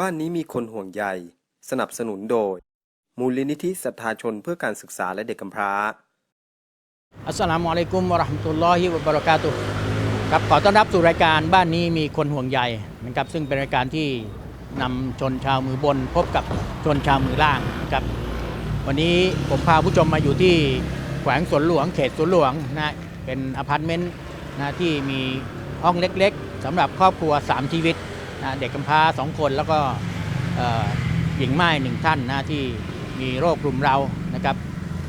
บ้านนี้มีคนห่วงใย สนับสนุนโดย มูลนิธิศรัทธาชนเพื่อการศึกษาและเด็กกำพร้า อัสสลามุอะลัยกุมวะราะห์มะตุลลอฮิวะบะเราะกาตุฮ์ครับขอต้อนรับสู่รายการบ้านนี้มีคนห่วงใยนะครับซึ่งเป็นรายการที่นำชนชาวมือบน พบกับชนชาวมือล่างนะครับวันนี้ผมพาผู้ชมมาอยู่ที่แขวงสวนหลวงเขตสวนหลวงนะเป็นอพาร์ตเมนต์นะที่มีห้องเล็กๆสำหรับครอบครัว 3 ชีวิต นะเด็กกำพร้า2คนแล้วก็หญิงไม้หนึ่งท่านนะที่มีโรครุมเรานะครับ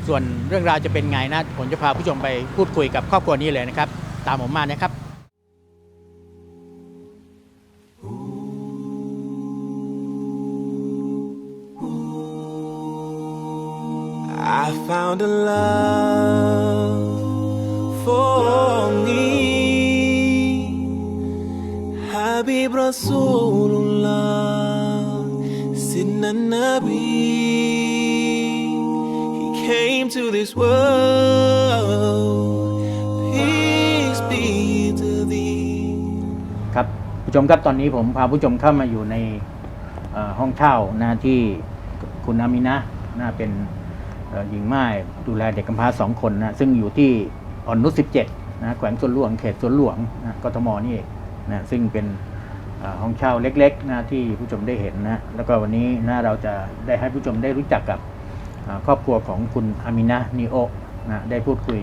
ส่วนเรื่องราวจะเป็นไงนะผมจะพาผู้ชมไปพูดคุยกับครอบครัวนี้เลยนะครับ ตามผมมานะครับ I found a love Habib Rasulullah Sidna Nabi He came to this world Peace be to thee ครับผู้ชมครับตอนนี้ผมพาผู้ชมเข้ามาอยู่ในเอ่อห้องเช่านะที่คุณอามินะนะเป็นเอ่อหญิงไม้ดูแลเด็กกำพร้าสองคนนะซึ่งอยู่ที่อ่อนนุช17นะแขวงสวนหลวงเขตสวนหลวงนะกทมนี่เองนะซึ่งเป็น ห้องเช่าเล็กๆนะที่ผู้ชมได้เห็นนะแล้วก็วันนี้นะเราจะได้ให้ผู้ชมได้รู้จักกับเอ่อครอบครัวของคุณอามินะนีโอนะได้พูดคุย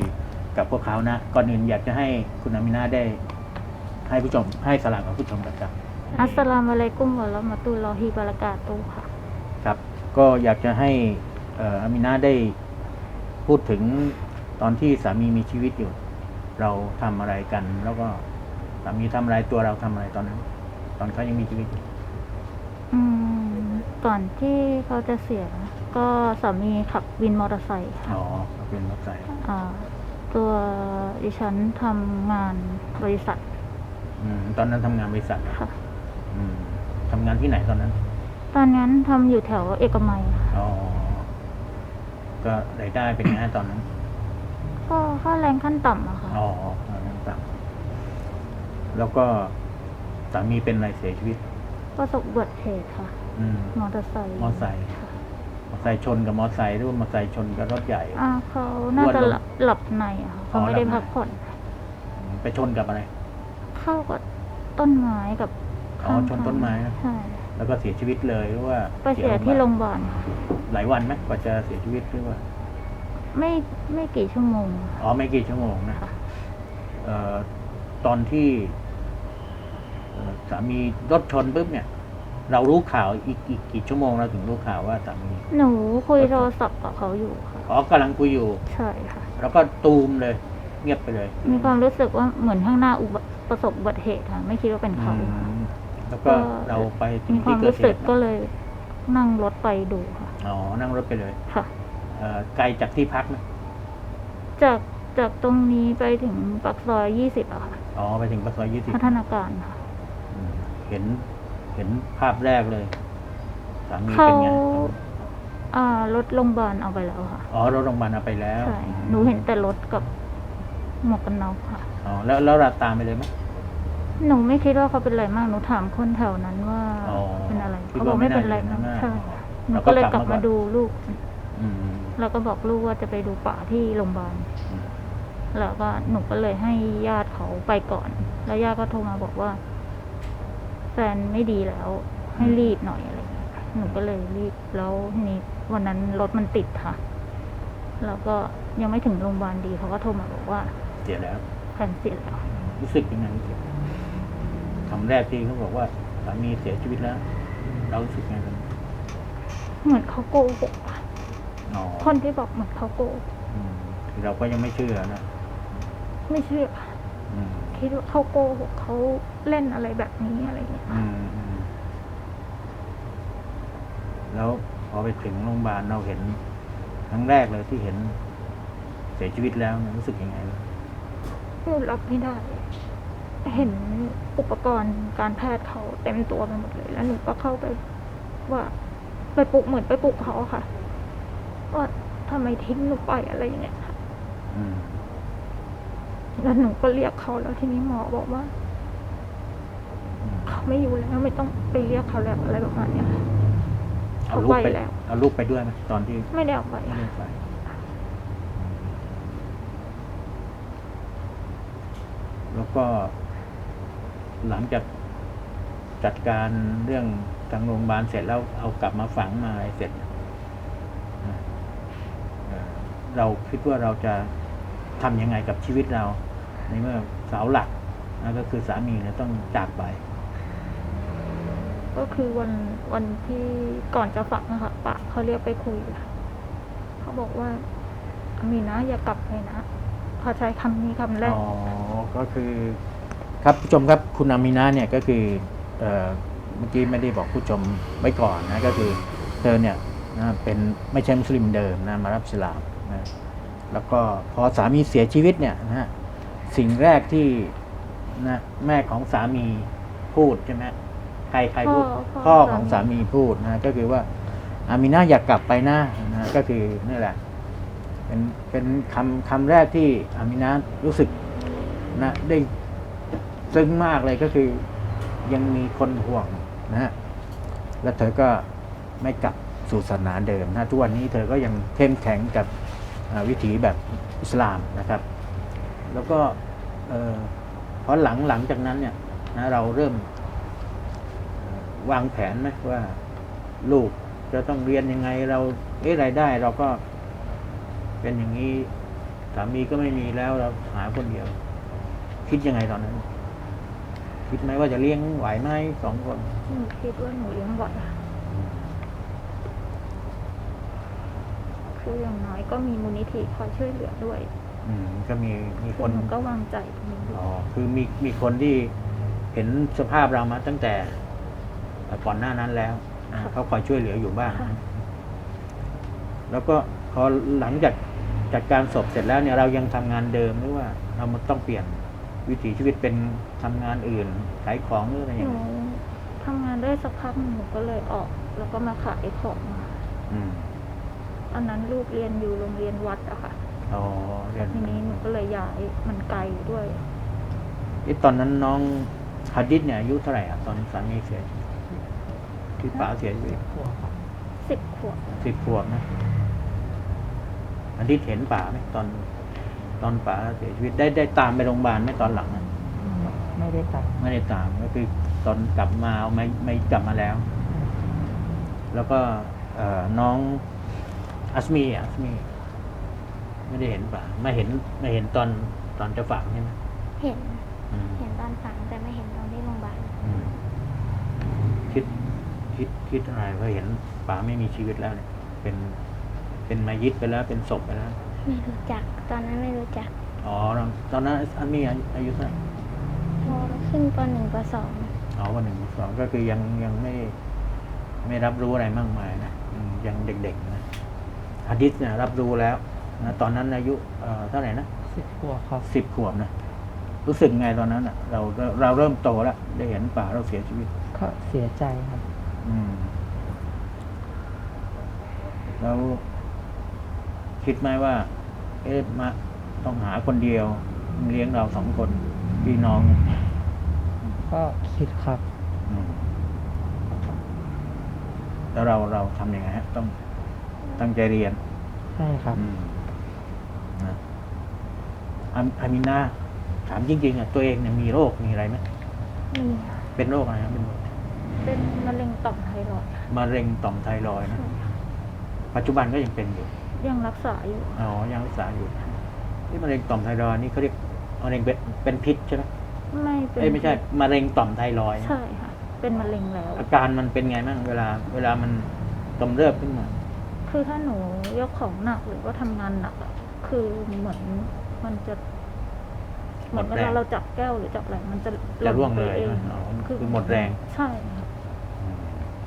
กับพวกเขานะก่อนอื่นอยากจะให้คุณอามินะได้ให้ผู้ชมให้สลากกับผู้ชมกันครับอัสสลามุอะลัยกุมวะเราะมะตุลลอฮิบะเราะกาตุฮ์ค่ะครับก็อยากจะให้เอ่ออามินาได้พูดถึงตอนที่สามีมีชีวิตอยู่ เราทำอะไรกัน แล้วก็สามีทำอะไรตัวเราทำอะไรตอนนั้น ตอนเขายังมีชีวิตอยู่อืมก่อนที่เขาจะเสีย ก็สามีขับวินมอเตอร์ไซค์ค่ะอ๋อเราเป็นรับสายอ่าตัวดิฉันทำงานบริษัทอืมตอนนั้นทำงานบริษัทค่ะ อืมทำงานที่ไหนตอนนั้น ตอนนั้นทำอยู่แถวเอกมัยค่ะอ๋อ ก็รายได้เป็นไงตอนนั้น ก็ค่าแรงขั้นต่ำอะค่ะ อ๋อต่างๆแล้วก็ สามีเป็นอะไรเสียชีวิต ประสบอุบัติเหตุค่ะ อืมมอเตอร์ไซค์มอไซค์ค่ะมอไซค์ชนกับมอไซค์หรือว่ามอไซค์ชนกับรถใหญ่ อ่าเขาน่าจะอ้วนลงหลับหลับในอะค่ะเขาไม่ได้หลับในพักผ่อนไปชนกับอะไร เข้ากับต้นไม้กับอ๋อข้างชนต้นไม้นะ ใช่แล้วก็เสียชีวิตเลยหรือว่าไปเสียที่โรงพยาบาลหลายวันไหมกว่าจะเสียชีวิตหรือว่า ไม่ไม่กี่ชั่วโมง อ๋อไม่กี่ชั่วโมงนะค่ะ เอ่อตอนที่เอ่อ สามีรถชนปุ๊บเนี่ย เรารู้ข่าวอีกอีกกี่ชั่วโมงเราถึงรู้ข่าวว่าสามีหนูคุยโทรศัพท์กับเขาอยู่ค่ะอ๋อกำลังคุยอยู่ ใช่ค่ะ แล้วก็ตูมเลย เงียบไปเลย มีความรู้สึกว่าเหมือนข้างหน้าอุบัติประสบอุบัติเหตุค่ะ ไม่คิดว่าเป็นอืเขามแล้วก็ เราไปถึมีงควาที่มเกิดรู้เหสึกตุก็เลย นั่งรถไปดูค่ะ อ๋อนั่งรถไปเลยค่ะ เอ่อไกลจากที่พักไหมจากจากตรงนี้ไปถึงปากซอยยี่สิบอะค่ะ อ๋อไปถึงปากซอยยี่สิบพัฒนาการค่ะ เห็นเห็นภาพแรกเลยสามีเขาเป็นไงอ่ารถโรงพยาบาลเอาไปแล้วค่ะ อ๋อรถโรงพยาบาลเอาไปแล้วใช่หนูเห็นแต่รถกับหมวกกันน็อกค่ะอ๋อแล้วแล้วเราตามไปเลยไหมหนูไม่คิดว่าเขาเป็นอะไรมากหนูถามคนแถวนั้นว่าอ๋อเป็นอะไรคิดเขาว่าบอกไม่เป็นไรไม่มากน่าจะเป็นอะไรมากใช่อ๋อหนูแล้วก็ก็เลยกลับกลับมาก่มาอนดูลูกอืมแล้วก็บอกลูกว่าจะไปดูป่าที่โรงพยาบาลอืมแล้วก็หนูก็เลยให้ญาติเขาไปก่อน แล้วญาติก็โทรมาบอกว่า แฟนไม่ดีแล้ว ให้รีบหน่อยอะไรอย่างเงี้ยหนูก็เลยรีบแล้วทีนี้วันนั้นรถมันติดค่ะ แล้วก็ยังไม่ถึงโรงพยาบาลดีเขาก็โทรมาบอกว่าเสียแล้วแฟนเสียแล้ว รู้สึกยังไงรู้สึกคำแรกที่เขาบอกว่าสามีเสียชีวิตแล้ว เรารู้สึกไงกันเหมือนเขาโกหกอะอ๋อคนที่บอกเหมือนเขาโกหกอืมคือเราก็ยังไม่เชื่อนะ ไม่เชื่ออืม คิดว่าเขาโกหกเขาเล่นอะไรแบบนี้อะไรอย่างเงี้ยแล้วพอไปถึงโรงพยาบาลเราเห็นครั้งแรกเลยที่เห็น เสียชีวิตแล้วเนี่ยรู้สึกยังไงบ้างพูดรับไม่ได้ เห็นอุปกรณ์การแพทย์เขาเต็มตัวไปหมดเลย แล้วหนูก็เข้าไปว่าไปปลุกเหมือนไปปลุกเขาค่ะว่าทำไมทิ้งหนูไปอะไรอย่างเงี้ยค่ะ อืม แล้วหนูก็เรียกเขาแล้วทีนี้หมอบอกว่าอืมเขาไม่อยู่แล้วไม่ต้องไปเรียกเขาแล้วอะไรประมาณเนี้ยค่ะเอาลูกไปเขาไปแล้วเอาลูกไปด้วยไหมตอนที่ไม่ได้เอาไปไม่ได้ไปแล้วก็ หลังจากจัดการเรื่องทางโรงพยาบาลเสร็จแล้วเอากลับมาฝังมาอะไรเสร็จนะเอ่อเราคิดว่าเราจะทำยังไงกับชีวิตเรา ในเมื่อเสาหลักนะก็คือสามีเนี่ยต้องจากไป ก็คือวันวันที่ก่อนจะฝังนะคะปะเขาเรียกไปคุยเขาบอกว่าอามีนะ อย่ากลับไปนะเขาใช้คำนี้คำแรกอ๋อ ก็คือครับผู้ชมครับคุณอามินาเนี่ยก็คือเอ่อเมื่อกี้ไม่ได้บอกผู้ชมไว้ก่อนนะก็คือเธอเนี่ยนะเป็นไม่ใช่มุสลิมเดิมนะมารับอิสลามนะแล้วก็พอสามีเสียชีวิตเนี่ยนะฮะ สิ่งแรกที่นะแม่ของสามีพูดใช่ไหมใครใครพูดพ่อพ่อพ่อของสาสามีมีพูดนะก็คือว่าอามินาอยากกลับไปนะนะก็คือนี่แหละ เป็นเป็นคำคำแรกที่อามินารู้สึกนะได้ซึ้งมากเลยก็คือยังมีคนห่วงนะฮะแล้วเธอก็ไม่กลับสู่ศาสนาเดิมนะทุกวันนี้เธอก็ยังเข้มแข็งกับอ่าวิถีแบบอิสลามนะครับ แล้วก็เอ่อพอหลังหลังจากนั้นเนี่ยนะเราเริ่มเอ่อวางแผนไหมว่าลูกจะต้องเรียนยังไงเราเอ๊ะรายได้ เราก็เป็นอย่างนี้สามีก็ไม่มีแล้วเราหาคนเดียว คิดยังไงตอนนั้น คิดไหมว่าจะเลี้ยงไหวไหมสองคนหนูคิดว่าหนูเลี้ยงไหวค่ะคืออย่างน้อยก็มีมูลนิธิคอยช่วยเหลือด้วย อืมก็มีมีคืคอนหนูก็วางใจตรงนี้อยู่อ๋อคือมีมีคนที่เห็นสภาพเรามาตั้งแต่ก่อนหน้านั้นแล้วนะเขาคอยช่วยเหลืออยู่บ้าง ค่ะแล้วก็พอหลังจากจัดการศพเสร็จแล้วเนี่ยเรายังทำงานเดิมหรือว่าเรามันต้องเปลี่ยนวิถีชีวิตเป็นทำงานอื่นขายของหรืออะไรอหย่างนูเงี้ยทำงานได้สักพักหนึ่งหนูก็เลยออก แล้วก็มาขายของมาอืม ตอนนั้นลูกเรียนอยู่โรงเรียนวัดอะค่ะ อ๋อเรียนทีนี้หนูก็เลยย้ายมันไกลด้วยเอ๊ะตอนนั้นน้องฮัดดิสเนี่ยอายุเท่าไหร่อะตอนสามีเสียชีวิตที่ป๋าเสียชีวิตสิบขวบสิบขวบนะฮัดดิสเห็นป๋าไหมตอน ตอนป๋าเสียชีวิตได้ได้ตามไปโรงพยาบาลไหมตอนหลังอะไม่ได้ตังค์ไม่ได้ตามก็คือตอนกลับมาเอาไม่ไม่กลับมาแล้ว แล้วก็เอ่อน้องอัสมีอะอัสมี ไม่ได้เห็นป๋าไม่เห็นไม่เห็นตอนตอนจะฝังใช่ไหมเห็น อืมเห็นตอนฝังแต่ไม่เห็นตอนที่โรงพยาบาลอืมคิดคิดคิดอะไรว่าเห็นป๋าไม่มีชีวิตแล้วเนี่ย เป็นเป็นมายิดไปแล้วเป็นศพไปแล้ว ไม่รู้จัก ตอนนั้นไม่รู้จักอ๋อ ตอนนั้นอันมีอายุเท่าไหร่พอขึ้นปหนึ่งปสองอ๋อวันหนึ่งสองก็คือยังยังไม่ ไม่รับรู้อะไรมากมายนะอืมยังเด็กๆนะฮัดดิสเนี่ยรับรู้แล้ว นะตอนนั้นอายุเอ่อเท่าไหร่นะสิบขวบครับสิบขวบนะรู้สึกไงตอนนั้นอะเราเราเราเริ่มโตแล้วได้เห็นป่าเราเสียชีวิตก็เสียใจครับ อืม แล้วคิดไหมว่า เอ๊ะมาต้องหาคนเดียว เลี้ยงเราสองคนพี่น้องเนี่ยก็คิดครับอืมแล้วเราเราทำยังไงฮะต้องตั้งใจเรียน ใช่ครับอืมนะ อาอามินาถามจริงๆอะตัวเองเนี่ยมีโรคมีอะไรไหมมีเป็นโรคอะไรครับเป็นโรคเป็นมะเร็งต่อมไทรอยด์ค่ะมะเร็งต่อมไทรอยด์นะปัจจุบันก็ยังเป็นอยู่ยังรักษาอยู่อ๋อยังรักษาอยู่ที่มะเร็งต่อมไทรอยด์นี่เขาเรียกมะเร็งเป็นเป็นพิษใช่ไหมไม่เป็นเอ้ยไม่ใช่มะเร็งต่อมไทรอยด์ใช่ค่ะ เป็นมะเร็งแล้ว อาการมันเป็นไงบ้างเวลา เวลามันกำเริบขึ้นมา คือถ้าหนูยกของหนักหรือว่าทำงานหนักอะคือเหมือน มันจะเหมือนหมเวดแรงลาเราจับแก้วหรือจับอะไรมันจะจะร่วงไปเลยเองอ๋อคือหมดแรง ใช่ค่ะ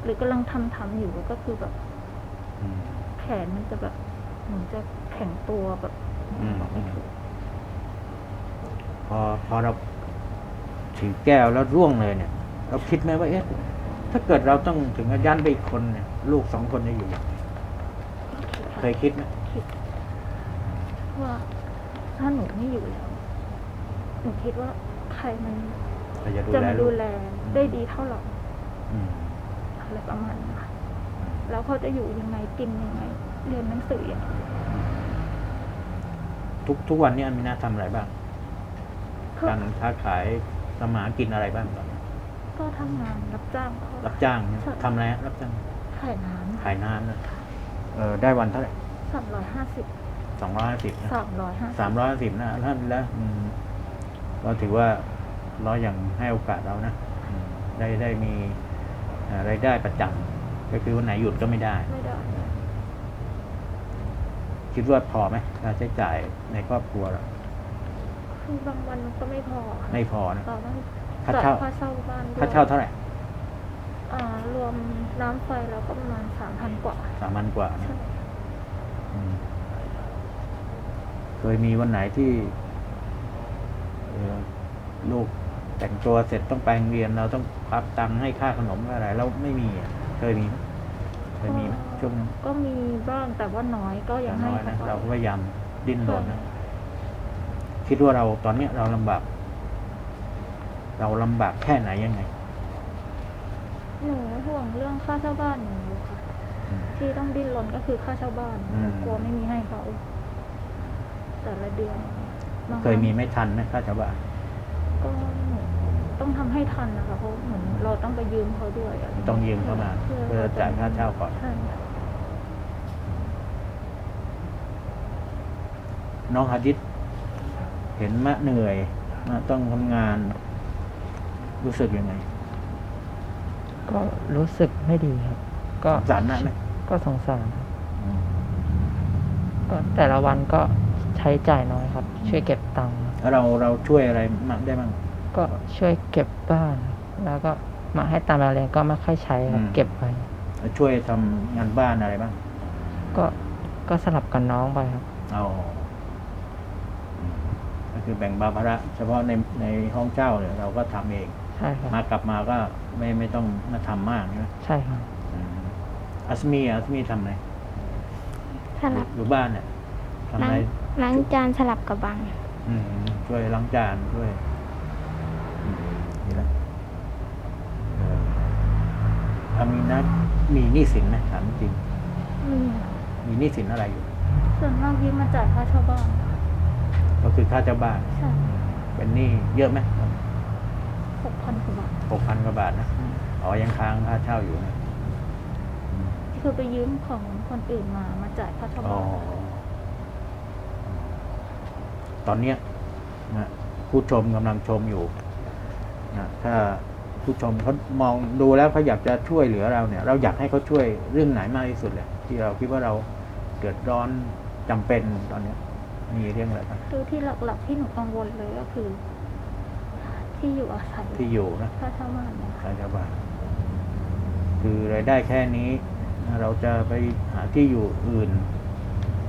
หรือกำลังทำทำอยู่ก็คือแบบอืมแขนมันจะแบบเหมือนจะแข็งตัวแบบอืมบอกไม่ถูกพอพอเราถือแก้วแล้วร่วงเลยเนี่ย เราคิดไหมว่าเอ๊ะถ้าเกิดเราต้องถึงกับยันไปอีกคนเนี่ย ลูกสองคนจะอยู่ยังไงเคยคิดไหมคิดว่า ถ้าหนูไม่อยู่แล้วหนูคิดว่าใครมันเราจะดูจะแลมาลูดูกแลได้ดีเท่าเราอืมอะไรประมาณนี้ค่ะแล้วเขาจะอยู่ยังไงกินยังไง เรียนหนังสือยังไงทุกทุกวันนี้อามินาทำอะไรบ้าง ก็การค้าขายสมาหากินอะไรบ้างตอนนี้ก็ทำงานรับจ้างเขารับจ้างเนี่ยใช่ทำอะไรฮะรับจ้างขายน้ขายน้ำนะเออได้วันเท่าไหร่ำสามร้อยห้าสิบ สองร้อยห้าสิบนะสามร้อยห้าสามร้อยห้าสิบนะท่านแล้วอืมก็ถือว่าเราอย่างให้โอกาสเรานะอืมได้ได้มีเอ่อรายได้ประจำก็คือวันไหนหยุดก็ไม่ได้ไม่ได้ คิดว่าพอไหมค่าใช้จ่ายในครอบครัวเราคือบางวันมันก็ไม่พอค่ะไม่พอนะเราต้องค่าจ่ายเช่าค่าเช่าบ้านด้วยค่าเช่าเท่าไหร่อ่ารวมน้ำไฟแล้วก็ประมาณสามพันกว่าสามพันกว่านะใช่อืม เคยมีวันไหนที่เอ่อลูกแต่งตัวเสร็จต้องไปโรงเรียนเราต้องควักตังค์ให้ค่าขนมอะไรแล้วไม่มีอะเคยมีไหมเคยมีไหมช่วงนั้นก็มีบ้างแต่ว่าน้อยก็อยัย่างงให้น้อยนะเขาเราไปก็พยายามดิ้นรนนะคิดว่าเราตอนเนี้ยเราลำบาก เราลำบากแค่ไหนยังไงหนูห่วงเรื่องค่าเช่าบ้านหนูค่ะอืมที่ต้องดิ้นรนก็คือค่าเช่าบ้านอืมกลัวไม่มีให้เขา แต่ละเดือนบางเคยมีไม่ทันไหมค่าชาวบ้านก็หนูต้องทำให้ทันนะคะเพราะเหมือนเราต้องไปยืมเขาด้วยะไรต้องยืมเข้ามาเพื่อจ่ายค่าเช่าก่อนใช่ค่ะน้องฮาดิษเห็นมะเหนื่อยมะต้องทำงาน รู้สึกยังไง ก็รู้สึกไม่ดีครับ ก็สงสารมะไหมก็สงสารครับอืมก็แต่ละวันก็ ใช้จ่ายน้อยครับ ช่วยเก็บตังค์ครับแล้วเราเราช่วยอะไรมะได้บ้างก็ช่วยเก็บบ้าน แล้วก็มาให้ตามมาเรียนก็ไม่ค่อยใช้ครับอืมเก็บไว้ช่วยทำงานบ้านอะไรบ้างก็ก็สลับกันน้องไปครับ เอาอืมก็คือแบ่งเบาภาระเฉพาะในในห้องเช่าเนี่ยเราก็ทำเอง ใช่ครับมากลับมาก็ไม่ไม่ต้องมาทำมากใช่ไหมใช่ครับอืมอัสมีอะอัสมีทำอะไรสลับ อยู่บ้านเนี่ยทำล้าอะไรง ล้างจานสลับกับบัง อืมช่วยล้างจานช่วยอืมนี่แหละเอออามีนะมีหนี้สินไหมถามจริงมีค่ะมีหนี้สินอะไรอยู่ ส่วนมากที่มาจ่ายค่าเช่าบ้านก็คือค่าเจ้าบ้าน ใช่เป็นหนี้เยอะไหมหกพันกว่าบาทหกพันกว่าบาทนะอ๋อยังค้างค่าเช่าอยู่นะอืมคือไปยืมของคนอื่นมามาจ่ายค่าเช่าอ๋อบ้าน ตอนเนี้ยนะผู้ชมกำลังชมอยู่นะถ้าผู้ชมเขามองดูแล้วเขาอยากจะช่วยเหลือเราเนี่ย เราอยากให้เขาช่วยเรื่องไหนมากที่สุดเลยที่เราคิดว่าเราเดือดร้อนจำเป็นตอนเนี้ยมีเรื่องอะไรบ้างคือที่หลักๆที่หนูกังวลเลยก็คือ ที่อยู่อาศัยที่อยู่นะค่าเช่าบ้านเนี่ยค่ะค่าเช่าบ้านคือรายได้แค่นี้นะเราจะไปหาที่อยู่อื่น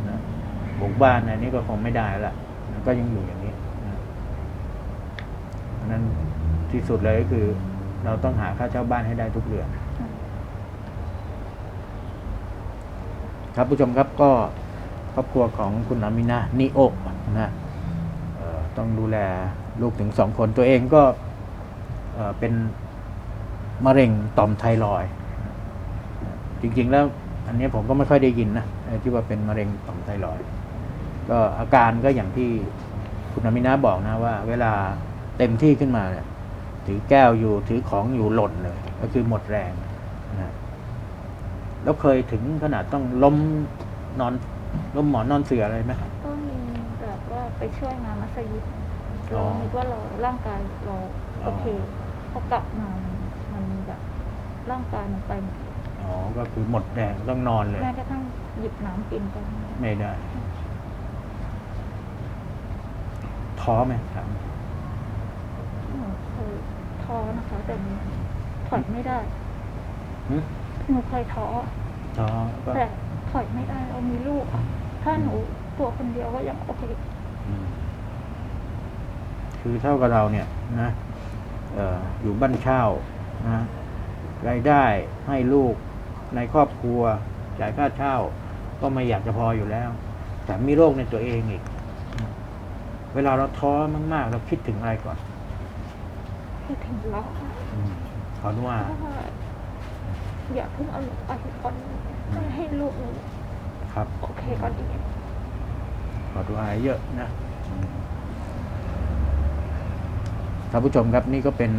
นะบุกบ้านอันนี้ก็คงไม่ได้ละนะ ก็ยังอยู่อย่างนี้นะเพราะนั้นที่สุดเลยก็คือ เราต้องหาค่าเช่าบ้านให้ได้ทุกเดือน ครับผู้ชมครับก็ครอบครัวของคุณอามินานิโอะนะต้องดูแลลูกถึงสองคนตัวเองก็เเป็นมะเร็งต่อมไทรอยจริง ๆ แล้วอันนี้ผมก็ไม่ค่อยได้ยินนะที่ว่าเป็นมะเร็งต่อมไทรอย ก็อาการก็อย่างที่คุณอามินาบอกนะว่า เวลาเต็มที่ขึ้นมาเนี่ยถือแก้วอยู่ถือของอยู่หล่นเลย ก็คือหมดแรงนะแล้วเคยถึงขนาดต้องล้มนอนล้มหมอนนอนเสืออะไรไหมก็มีแบบว่าไปช่วยงานมัสยิดอ๋เราอคิดว่าเราร่างกายเราอ๋อโอเคพอกลับมามันแบบร่างกายมันไปหมดอ๋อก็คือหมดแรงต้องนอนเลยแม้กระทั่งหยิบน้ำกินก็ไม่ได้ ไม่ได้ ท้อไหมถามหนูเคยท้อนะคะแต่หนูถอยไม่ได้หึหนูเคยท้อท้อก็แต่ถอยไม่ได้เรามีลูกอะถ้าหนูตัวคนเดียวก็ยังโอเคอืมคือเท่ากับเราเนี่ยนะเอ่ออยู่บ้านเช่านะรายได้ให้ลูกในครอบครัวจ่ายค่าเช่า ก็ไม่อยากจะพออยู่แล้วแต่มีโรคในตัวเองอีกนะ เวลาเราท้อมาก ๆ เราคิดถึงอะไรก่อนคิดถึงเราอืมขออนุญาตเพราะว่าอย่าเพิ่งเอาหนูไปก่อนให้ให้ลูกหนูครับ โอเคก่อนดีขอดูอายเยอะนะท่านผู้ชมครับนี่ก็เป็น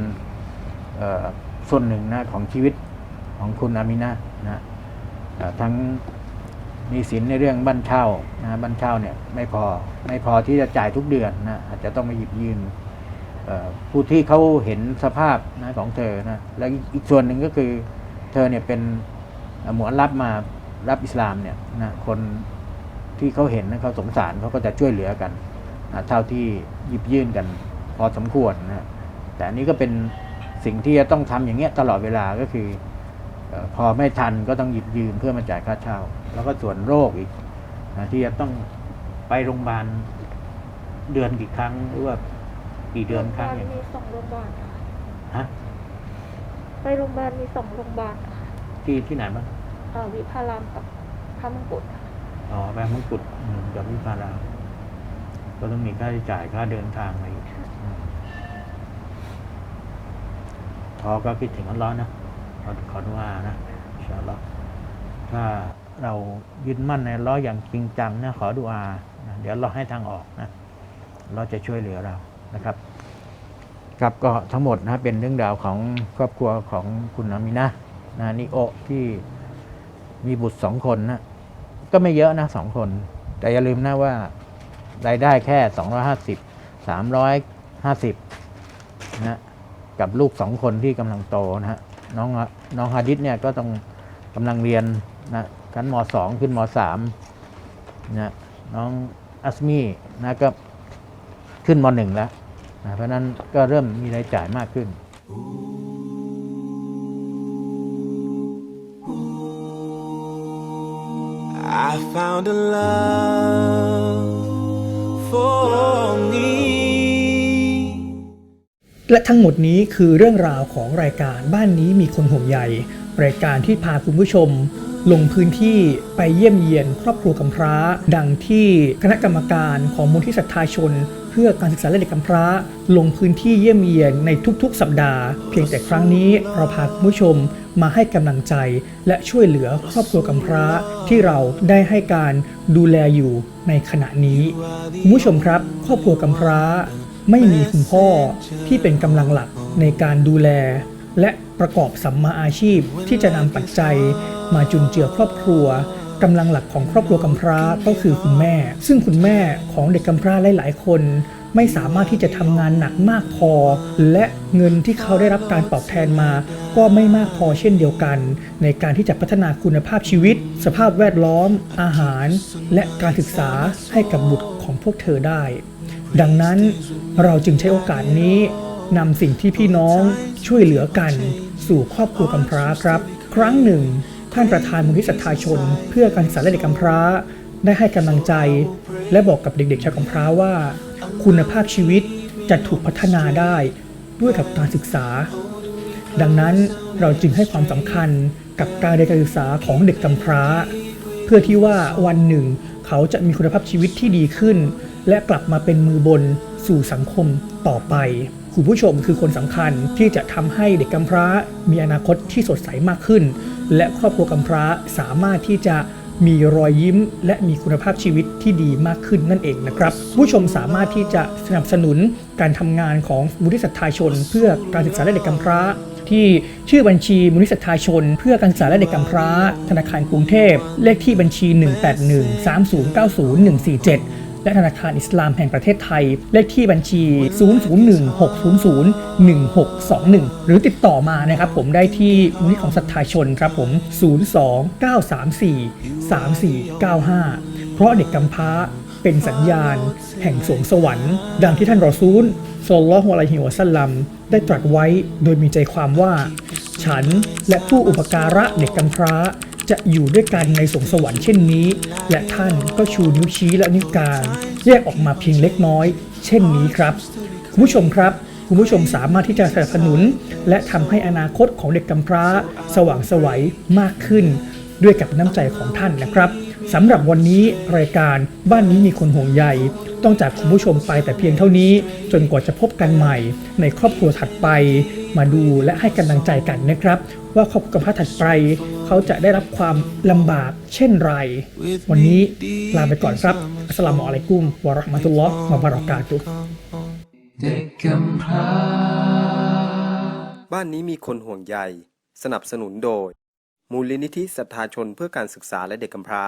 เอ่อส่วนหนึ่งนะของชีวิตของคุณอามินะนะเอ่อทั้ง มีสินในเรื่องบ้านเช่านะบ้านเช่าเนี่ยไม่พอไม่พอที่จะจ่ายทุกเดือนนะอาจจะต้องมาหยิบยืมเอ่อผู้ที่เขาเห็นสภาพนะของเธอนะแล้วอีกส่วนหนึ่งก็คือเธอเนี่ยเป็นหมวนรับมารับอิสลามเนี่ยนะคนที่เขาเห็นนะเขาสงสารเขาก็จะช่วยเหลือกันนะเท่าที่หยิบยื่นกันพอสมควรนะแต่อันนี้ก็เป็นสิ่งที่จะต้องทำอย่างเงี้ยตลอดเวลาก็คือ พอไม่ทันก็ต้องหยิบยืมเพื่อมาจ่ายค่าเช่า แล้วก็ส่วนโรคอีกนะที่จะต้องไปโรงพยาบาลเดือนกี่ครั้งหรือว่ากี่เดือนครั้งอย่างมีสองโรงพยาบาลค่ะฮะไปโรงพยาบาลมีสองโรงพยาบาลค่ะที่ที่ไหนบ้างเอ่อวิภารามกับพระมงกุฎค่ะอ๋อแบงมงกุฎอืมกับวิพารามก็ต้องมีค่าใช้จ่ายค่าเดินทางอะไรอีกอืมพอก็คิดถึงอัลเลอฮ์นะ ขอขอดุอานะอินชาอัลลอฮ์ถ้าเรายึดมั่นในลเลออย่างจริงจังนะขอดุอานะเดี๋ยวเราให้ทางออกนะเราจะช่วยเหลือเรานะครับ ครับก็ทั้งหมดนะเป็นเรื่องราวของครอบครัวของคุณอามินะนะนิโอที่มีบุตรสองคนนะก็ไม่เยอะนะสองคน แต่อย่าลืมนะว่ารายได้แค่สองร้อยห้าสิบสามร้อยห้าสิบนะกับลูกสองคนที่กำลังโตนะฮะ น้องน้องฮาดิษเนี่ยก็ต้องกำลังเรียนนะชั้นมสองขึ้นมสามนะน้องอัสมีนะก็ขึ้นมหนึ่งแล้วนะเพราะนั้นก็เริ่มมีรายจ่ายมากขึ้น I found a love for me. และทั้งหมดนี้คือเรื่องราวของรายการบ้านนี้มีคนห่วงใยรายการที่พาคุณผู้ชม ลงพื้นที่ไปเยี่ยมเยียนครอบครัวกำพร้า ดังที่คณะกรรมการของมูลที่ศรัทธาชน เพื่อการศึกษาและเด็กกำพร้า ลงพื้นที่เยี่ยมเยียนในทุกๆ สัปดาห์ เพียงแต่ครั้งนี้เราพาคุณผู้ชมมาให้กำลังใจ และช่วยเหลือครอบครัวกำพร้าที่เราได้ให้การดูแลอยู่ในขณะนี้คุณผู้ชมครับ ครอบครัวกำพร้า ไม่มีคุณพ่อที่เป็นกำลังหลักในการดูแล และประกอบสัมมาอาชีพที่จะนำปัจจัยมาจุนเจือครอบครัวกำลังหลักของครอบครัวกำพร้าก็คือคุณแม่ ซึ่งคุณแม่ของเด็กกำพร้าหลาย ๆ คนไม่สามารถที่จะทำงานหนักมากพอ และเงินที่เขาได้รับการตอบแทนมา ก็ไม่มากพอเช่นเดียวกัน ในการที่จะพัฒนาคุณภาพชีวิต สภาพแวดล้อม อาหาร และการศึกษาให้กับบุตรของพวกเธอได้ ดังนั้นเราจึงใช้โอกาสนี้นำสิ่งที่พี่น้องช่วยเหลือกัน สู่ครอบครัวกำพร้าครับ ครั้งหนึ่ง ท่านประธานมูลที่ศรัทธาชน เพื่อการศึกษาและเด็กกำพร้า ได้ให้กำลังใจ และบอกกับเด็กๆชาวกำพร้าว่า คุณภาพชีวิตจะถูกพัฒนาได้ด้วยกับการศึกษา ดังนั้นเราจึงให้ความสำคัญกับการเรียนการศึกษาของเด็กกำพร้า เพื่อที่ว่าวันหนึ่ง เขาจะมีคุณภาพชีวิตที่ดีขึ้น และกลับมาเป็นมือบนสู่สังคมต่อไปคุณผู้ชมคือคนสำคัญที่จะทำให้เด็กกำพร้า มีอนาคตที่สดใสมากขึ้น และครอบครัวกำพร้าสามารถที่จะมีรอยยิ้ม และมีคุณภาพชีวิตที่ดีมากขึ้นนั่นเองนะครับ ผู้ชมสามารถที่จะสนับสนุนการทำงานของมูลนิธิศรัทธาชน เพื่อการศึกษาและเด็กกำพร้า ที่ชื่อบัญชีมูลนิธิศรัทธาชน เพื่อการศึกษาและเด็กกำพร้า ธนาคารกรุงเทพ เลขที่บัญชี 181 3090 147 และธนาคารอิสลามแห่งประเทศไทย เลขที่บัญชี 0016001621 หรือติดต่อมานะครับผมได้ที่มูลนิธิของศรัทธาชนครับผม 029343495 เพราะเด็กกำพร้าเป็นสัญญาณ แห่งสวงสวรรค์ ดังที่ท่านรอซูลศ็อลลัลลอฮุอะลัยฮิวะซัลลัม ได้ตรัสไว้โดยมีใจความว่า ฉันและผู้อุปการะเด็กกำพร้า จะอยู่ด้วยกันในสวงสวรรค์เช่นนี้ และท่านก็ชูนิ้วชี้และนิ้วกลางแยกออกมาเพียงเล็กน้อย เช่นนี้ครับคุณผู้ชมครับคุณผู้ชมสามารถที่จะสนับสนุน และทำให้อนาคตของเด็กกำพร้า สว่างไสวัยมากขึ้น ด้วยกับน้ำใจของท่านนะครับสำหรับวันนี้รายการบ้านนี้มีคนห่วงใยต้องจากคุณผู้ชมไปแต่เพียงเท่านี้ จนกว่าจะพบกันใหม่ ในครอบครัวถัดไป มาดูและให้กำลังใจกันนะครับ ว่าครอบครัวกำพร้าถัดไป เขาจะได้รับความลำบากเช่นไร วันนี้ลาไปก่อนครับอัสสลามุอะลัยกุมวะเราะห์มะตุลลอฮ์วะบะเราะกาตุฮ์เด็กกำพร้าบ้านนี้มีคนห่วงใย สนับสนุนโดย มูลนิธิศรัทธาชนเพื่อการศึกษาและเด็กกำพร้า